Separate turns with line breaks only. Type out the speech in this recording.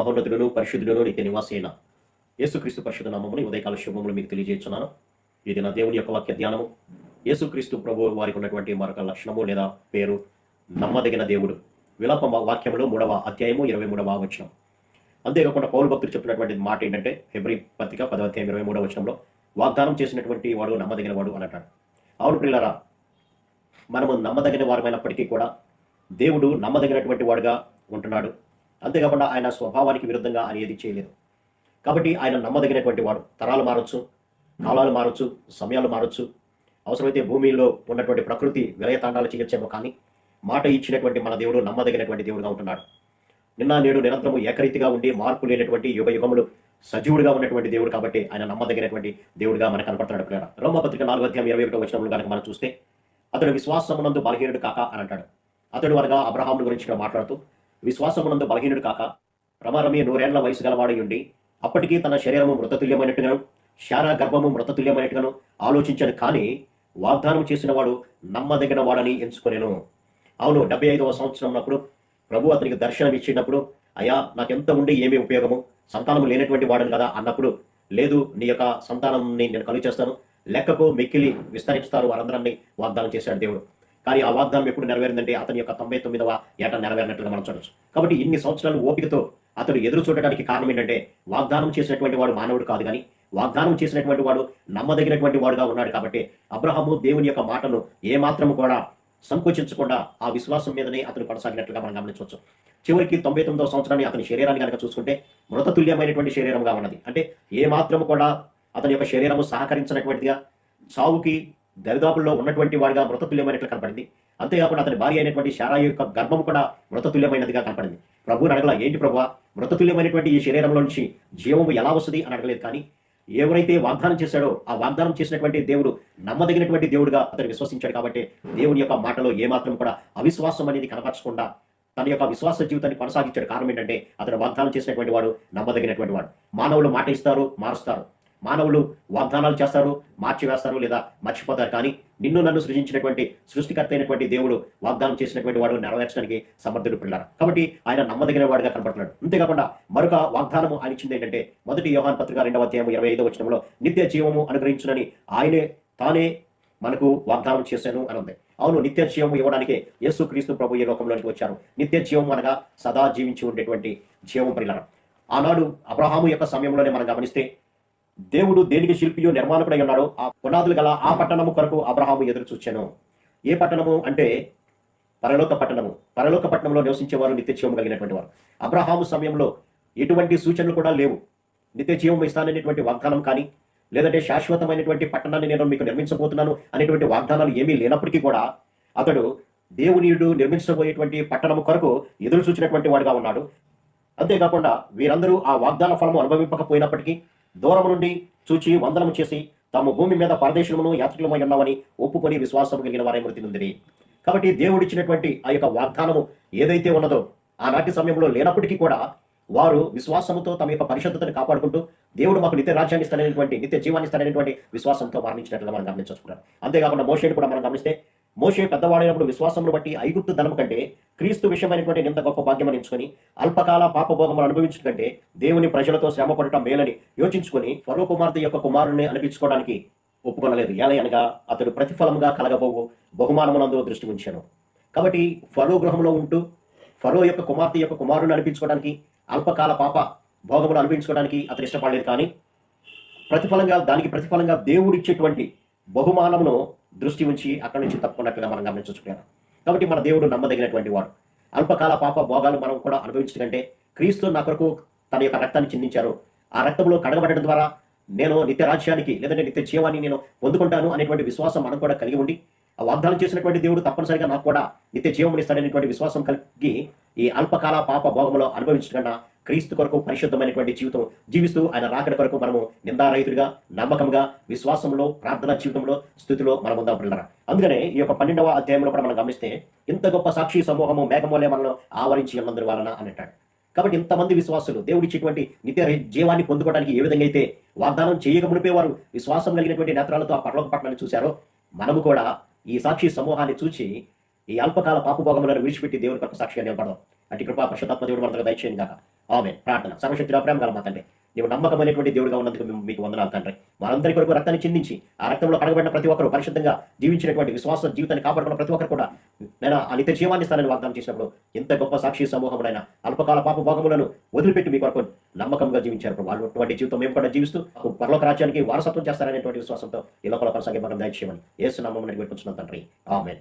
మహోన్నతుడును పరిశుద్ధుడును నిత్య నివాసైన యేసుక్రీస్తు పరిశుద్ధ నామముని ఉదయకాల శుభములు మీకు తెలియజేస్తున్నాను. ఇది నా దేవుని యొక్క వాక్య ధ్యానము యేసుక్రీస్తు ప్రభు వారికి ఉన్నటువంటి మరొక లక్షణము లేదా పేరు నమ్మదగిన దేవుడు. విలాప వాక్యములు మూడవ అధ్యాయము ఇరవై మూడవ వచనం. అంతేకాకుండా పౌరు భక్తులు చెప్పినటువంటి మాట ఏంటంటే ఫిబ్రవరి పత్రిక పదవ అధ్యాయం ఇరవై మూడవ వచనంలో వాగ్దానం చేసినటువంటి వాడు నమ్మదగిన వాడు అని అంటాడు. అవును పిల్లరా మనము నమ్మదగిన వారమైనప్పటికీ కూడా దేవుడు నమ్మదగినటువంటి వాడుగా ఉంటున్నాడు. అంతేకాకుండా ఆయన స్వభావానికి విరుద్ధంగా ఆయన ఏది చేయలేదు. కాబట్టి ఆయన నమ్మదగినటువంటి వాడు. తరాలు మారొచ్చు కాలాలు మారొచ్చు సమయాలు మారొచ్చు. అవసరమైతే భూమిలో ఉన్నటువంటి ప్రకృతి విలయతాండాలు చేయొచ్చేమో కానీ మాట ఇచ్చినటువంటి మన దేవుడు నమ్మదగినటువంటి దేవుడుగా ఉంటున్నాడు. నిన్న నేడు నిరంతరము ఏకరీతిగా ఉండి మార్పు లేనటువంటి యుగ యుగములు సజీవుడిగా ఉన్నటువంటి దేవుడు కాబట్టి ఆయన నమ్మదగినటువంటి దేవుడిగా మనకు కనపడుతున్నాడు పిల్లల రోమపత్రిక నాలుగు అధ్యాయం ఇరవై ఒకటో వచ్చినప్పుడు కనుక మనం చూస్తే అతడు విశ్వాసమునందు బలహీనుడు కాక అని అంటాడు. అతడు వరగా అబ్రహాముడు గురించి మాట్లాడుతూ విశ్వాసమునందు బలహీనుడు కాక రమారమి నూరేళ్ళ వయసు గలవాడయుండి అప్పటికీ తన శరీరము మృతతుల్యమైనట్టుగాను శారా గర్భము మృతతుల్యమైనట్టుగాను ఆలోచించాడు కానీ వాగ్దానం చేసిన వాడు నమ్మదగిన వాడని ఎంచుకునేను. అవును డెబ్బై ఐదవ సంవత్సరం ఉన్నప్పుడు ప్రభు అతనికి దర్శనం ఇచ్చినప్పుడు అయ్యా నాకెంత ఉండి ఏమి ఉపయోగము? సంతానం లేనటువంటి వాడని కదా అన్నప్పుడు లేదు నీ యొక్క సంతానం నేను కలుగు చేస్తాను లెక్కకు మిక్కిలి విస్తరిస్తారు వారందరాన్ని వాగ్దానం చేశాడు దేవుడు. కానీ ఆ వాగ్దానం ఎప్పుడు నెరవేరిందంటే అతని యొక్క తొంభై తొమ్మిదవ ఏట నెరవేరినట్లుగా మనం చూడొచ్చు. కాబట్టి ఇన్ని సంవత్సరాలు ఓపికతో అతడు ఎదురు చూడడానికి కారణం ఏంటంటే వాగ్దానం చేసినటువంటి వాడు మానవుడు కాదు కానీ వాగ్దానం చేసినటువంటి వాడు నమ్మదగినటువంటి వాడుగా ఉన్నాడు కాబట్టి అబ్రహము దేవుని యొక్క మాటను ఏ కూడా సంకోచించకుండా ఆ విశ్వాసం మీదనే అతను కొనసాగినట్లుగా మనం గమనించవచ్చు. చివరికి తొంభై తొమ్మిదవ సంవత్సరాన్ని అతని శరీరాన్ని కనుక చూసుకుంటే మృతతుల్యమైనటువంటి శరీరంగా ఉన్నది. అంటే ఏ మాత్రము కూడా అతని యొక్క శరీరము సహకరించినటువంటిదిగా చావుకి దరిదాపుల్లో ఉన్నటువంటి వాడిగా మృతతుల్యమైనట్లు కనపడింది. అంతేకాకుండా అతని భార్య అయినటువంటి శారా యొక్క గర్భం కూడా మృతతుల్యమైనదిగా కనపడింది. ప్రభువుని అడగల ఏంటి ప్రభు? మృతతుల్యమైనటువంటి ఈ శరీరంలో నుంచి జీవము ఎలా వస్తుంది అని అడగలేదు కానీ ఎవరైతే వాగ్దానం చేశాడో ఆ వాగ్దానం చేసినటువంటి దేవుడు నమ్మదగినటువంటి దేవుడుగా అతను విశ్వసించాడు కాబట్టి దేవుని యొక్క మాటలో ఏమాత్రం కూడా అవిశ్వాసం అనేది కనపరచకుండా తన యొక్క విశ్వాస జీవితాన్ని కొనసాగించాడు. కారణం ఏంటంటే అతను వాగ్దానం చేసినటువంటి వాడు నమ్మదగినటువంటి వాడు. మానవులు మాట ఇస్తారు మారుస్తారు. మానవులు వాగ్దానాలు చేస్తారు మార్చివేస్తారు లేదా మర్చిపోతారు. కానీ నిన్ను నన్ను సృజించినటువంటి సృష్టికర్త అయినటువంటి దేవుడు వాగ్దానం చేసినటువంటి వాడు నెరవేర్చడానికి సమర్థుడు పిల్లలు కాబట్టి ఆయన నమ్మదగిన వాడుగా కనబడుతున్నాడు అంతేకాకుండా మరొక వాగ్దానము ఆయన ఇచ్చింది ఏంటంటే మొదటి యోహాన్ పత్రిక రెండవ అధ్యాయం ఇరవై ఐదో వచనంలో నిత్య జీవము అనుగ్రహించునని ఆయనే తానే మనకు వాగ్దానం చేశాను అని ఉంది. అవును నిత్య జీవము ఇవ్వడానికి యేసు క్రీస్తు ప్రభు ఈ లోకంలోనికి వచ్చారు. నిత్య జీవం అనగా సదా జీవించి ఉండేటువంటి జీవం పరిలారం ఆనాడు అబ్రహాము యొక్క సమయంలోనే మనం గమనిస్తే దేవుడు దేనికి శిల్పియు నిర్మాణకుడై ఉన్నాడో ఆ పునాదులు గల ఆ పట్టణము కొరకు అబ్రహాము ఎదురు చూచాను ఏ పట్టణము అంటే పరలోక పట్టణము. పరలోక పట్టణంలో నివసించేవారు నిత్య జీవం కలిగినటువంటి వారు. అబ్రహాము సమయంలో ఎటువంటి సూచనలు కూడా లేవు. నిత్యజీవం ఇస్తాననేటువంటి వాగ్దానం కానీ లేదంటే శాశ్వతమైనటువంటి పట్టణాన్ని నేను మీకు నిర్మించబోతున్నాను అనేటువంటి వాగ్దానాలు ఏమీ లేనప్పటికీ కూడా అతడు దేవునియుడు నిర్మించబోయేటువంటి పట్టణము కొరకు ఎదురు చూచినటువంటి వాడుగా ఉన్నాడు. అంతేకాకుండా వీరందరూ ఆ వాగ్దాన ఫలము అనుభవింపకపోయినప్పటికీ దూరం నుండి చూచి వందనము చేసి తమ భూమి మీద పరదేశమును యాత్రికులమై ఉన్నామని ఒప్పుకొని విశ్వాసం కలిగిన వారే మృతి నొందిరి కాబట్టి దేవుడిచ్చినటువంటి ఆ యొక్క వాగ్దానము ఏదైతే ఉన్నదో ఆనాటి సమయంలో లేనప్పటికీ కూడా వారు విశ్వాసంతో తమ యొక్క పరిశుద్ధతను కాపాడుకుంటూ దేవుడు మాకు నిత్య రాజ్యాన్ని ఇస్తాడనేటువంటి నిత్య జీవాన్ని ఇస్తాడనేటువంటి విశ్వాసంతో మరణించినట్లు మనం గమనించుకుంటారు అంతేకాకుండా మోషేని కూడా మనం గమనిస్తే మోషే పెద్దవాడైనప్పుడు విశ్వాసమును బట్టి ఐగుప్తు ధనం కంటే క్రీస్తు విషయమైనటువంటి ఇంత గొప్ప భాగ్యం ఎంచుకొని అల్పకాల పాపభోగములు అనుభవించడం కంటే దేవుని ప్రజలతో శ్రమ పడటం మేలని యోచించుకొని ఫరో కుమార్తె యొక్క కుమారుని అనిపించుకోవడానికి ఒప్పుకొనలేదు. ఎలా అనగా అతడు ప్రతిఫలముగా కలగబోవు బహుమానమునందు దృష్టి ఉంచాను. కాబట్టి ఫరో గృహంలో ఉంటూ ఫరో యొక్క కుమార్తె యొక్క కుమారుని అనిపించుకోవడానికి అల్పకాల పాప భోగములు అనిపించుకోవడానికి అతడు ఇష్టపడలేదు కానీ ప్రతిఫలంగా దానికి ప్రతిఫలంగా దేవుడిచ్చేటువంటి బహుమానమును దృష్టి ఉంచి అక్కడి నుంచి తప్పుకున్నట్టుగా మనం గమనించుకున్నాను కాబట్టి మన దేవుడు నమ్మదగినటువంటి వాడు. అల్పకాల పాప భోగాలు మనం కూడా అనుభవించడం కంటే క్రీస్తు నా కొరకు తన యొక్క రక్తాన్ని చిందించారు. ఆ రక్తంలో కడగబడడం ద్వారా నేను నిత్య రాజ్యానికి లేదంటే నిత్య జీవాన్ని నేను పొందుకుంటాను అనేటువంటి విశ్వాసం మనం కూడా కలిగి ఉండి ఆ వాగ్దానం చేసినటువంటి దేవుడు తప్పనిసరిగా నాకు కూడా నిత్య జీవం ఇస్తాడనేటువంటి విశ్వాసం కలిగి ఈ అల్పకాల పాప భోగంలో అనుభవించకుండా క్రీస్తు కొరకు పరిశుద్ధమైనటువంటి జీవితం జీవిస్తూ ఆయన రాకడ కొరకు మనము నిందారహితుడిగా నమ్మకంగా విశ్వాసంలో ప్రార్థన జీవితంలో స్థితిలో మనం ఉందాం పిల్లరా అందుకనే ఈ యొక్క పన్నెండవ అధ్యాయంలో కూడా మనం గమనిస్తే ఇంత గొప్ప సాక్షి సమూహము మేఘమూలే మనలో ఆవరించి ఉన్నందు వలన అని అంటాడు. కాబట్టి ఇంతమంది విశ్వాసులు దేవుడిచ్చేటువంటి నిత్య జీవాన్ని పొందుకోవడానికి ఏ విధంగా అయితే వాగ్దానం చేయక మునిపే వారు విశ్వాసం కలిగినటువంటి నేత్రాలతో ఆ పర్లోక పట్టణాన్ని చూశారో మనము కూడా ఈ సాక్షి సమూహాన్ని చూసి ఈ అల్పకాల పాపభోగములను విడిచిపెట్టి దేవుని కొరకు సాక్షిగా నిలబడదాం. అటు కృపా పరిశుద్ధాత్మ దేవుడు మనకు దయచేయండి కాక ఆమె ప్రార్థన. సర్వశక్తిలో ప్రేమ గల మా తండ్రి. నీవు నమ్మకమైనటువంటి దేవుడిగా ఉన్నందుకు మేము మీకు వందనాలు తండ్రి. మనందరి కొరకు రక్తాన్ని చిందించి ఆ రక్తంలో కడగబడిన ప్రతి ఒక్కరు పరిశుద్ధంగా జీవించినటువంటి విశ్వాస జీవితాన్ని కాపాడుకున్న ప్రతి ఒక్కరు కూడా నేను ఆ నిత్య జీవాన్ని స్థానాన్ని వాగ్దానం చేసినప్పుడు ఎంత గొప్ప సాక్షి సమూహములైన అల్పకాల పాప భోగములను వదిలిపెట్టి మీ కొరకు నమ్మకంగా జీవించారు వాళ్ళు అటువంటి జీవితం మేము కూడా జీవిస్తూ పరలోక రాజ్యానికి వారసత్వం చేస్తారనేటువంటి విశ్వాసంతో ఈ లోపల కొనసాగే మనం దయచేయమని ఏసు నామం పెట్టుకుంటున్నాం తండ్రి. ఆమెన్.